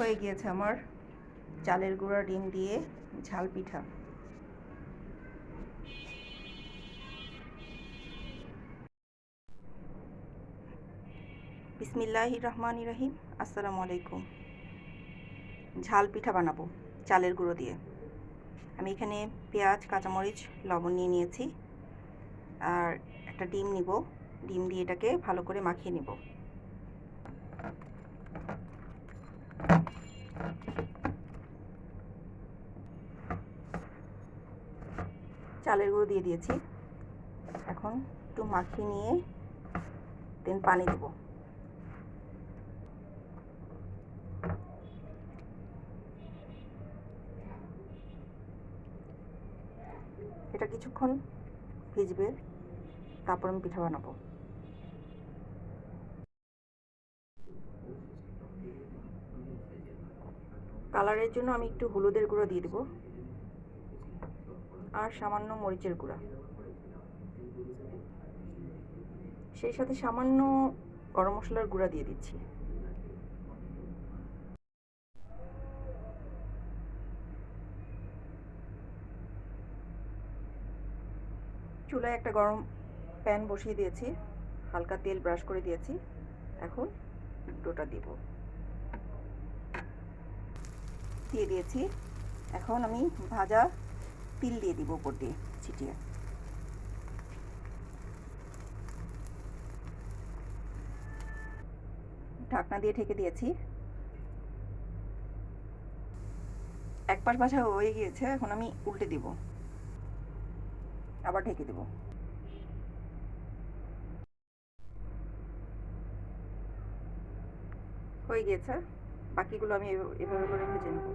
হয়ে গিয়েছে আমার চালের গুঁড়া, ডিম দিয়ে ঝাল পিঠা। বিসমিল্লাহ রহমান রহিম, আসসালামু আলাইকুম। ঝাল পিঠা বানাবো চালের গুঁড়ো দিয়ে। আমি এখানে পেঁয়াজ, কাঁচামরিচ, লবণ নিয়ে নিয়েছি। আর একটা ডিম নিব। ডিম দিয়ে এটাকে ভালো করে মাখিয়ে নেব। চালের গুঁড়ো দিয়ে দিয়েছি। এখন একটু মাখিয়ে নিয়ে দেন পানি দেবো। এটা কিছুক্ষণ ভিজবে, তারপর আমি পিঠা বানাবো। কালারের জন্য আমি একটু হলুদের গুঁড়ো দিয়ে দেবো। আর সামান্য মরিচের গুঁড়া। সেই সাথে সামান্য গরম মশলার গুঁড়া দিয়ে দিচ্ছি। চুলায় একটা গরম প্যান বসিয়ে দিয়েছি, হালকা তেল ব্রাশ করে দিয়েছি। এখন ডোটা দিব। দিয়ে দিয়েছি। এখন আমি ভাজা তিল দিয়ে দিব উপর দিয়ে, ছিটিয়ে। ঢাকনা দিয়ে ঢেকে দিয়েছি। এক পাশ ভাজা হয়ে গিয়েছে, এখন আমি উল্টে দিব। আবার ঢেকে দেব। হয়ে গিয়েছে। বাকিগুলো আমি এভাবে করে ভেজে নেব।